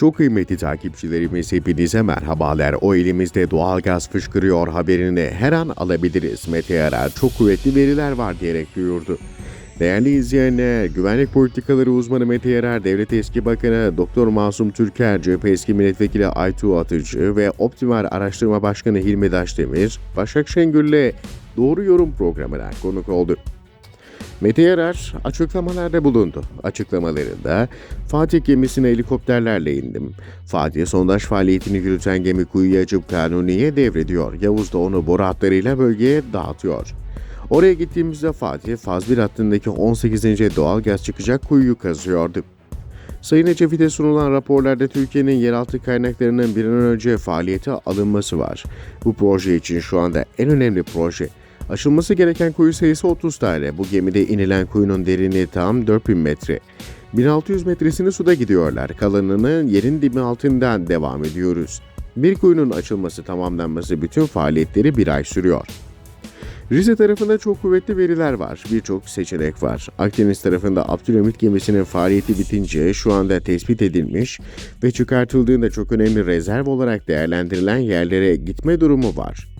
Çok kıymetli takipçilerimiz hepinize merhabalar. O elimizde doğalgaz fışkırıyor haberini her an alabiliriz. Mete Yarar çok kuvvetli veriler var diyerek duyurdu. Değerli izleyenler, güvenlik politikaları uzmanı Mete Yarar, Devlet Eski Bakanı Doktor Masum Türker, CHP Eski Milletvekili Aytu Atıcı ve Optimal Araştırma Başkanı Hilmi Daşdemir, Başak Şengül'le Doğru Yorum programına konuk oldu. Mete Yarar açıklamalarda bulundu. Açıklamalarında Fatih gemisine helikopterlerle indim. Fatih sondaj faaliyetini yürüten gemi kuyuya açıp Kanuni'ye devrediyor. Yavuz da onu boru hatlarıyla bölgeye dağıtıyor. Oraya gittiğimizde Fatih Faz 1 hattındaki 18. doğal gaz çıkacak kuyuyu kazıyordu. Sayın Ecevit'e sunulan raporlarda Türkiye'nin yeraltı kaynaklarının bir an önce faaliyete alınması var. Bu proje için şu anda en önemli proje. Aşılması gereken kuyu sayısı 30 tane. Bu gemide inilen kuyunun derinliği tam 4000 metre. 1600 metresini suda gidiyorlar. Kalanını yerin dibi altından devam ediyoruz. Bir kuyunun açılması tamamlanması bütün faaliyetleri bir ay sürüyor. Rize tarafında çok kuvvetli veriler var. Birçok seçenek var. Akdeniz tarafında Abdülhamit gemisinin faaliyeti bitince şu anda tespit edilmiş ve çıkartıldığında çok önemli rezerv olarak değerlendirilen yerlere gitme durumu var.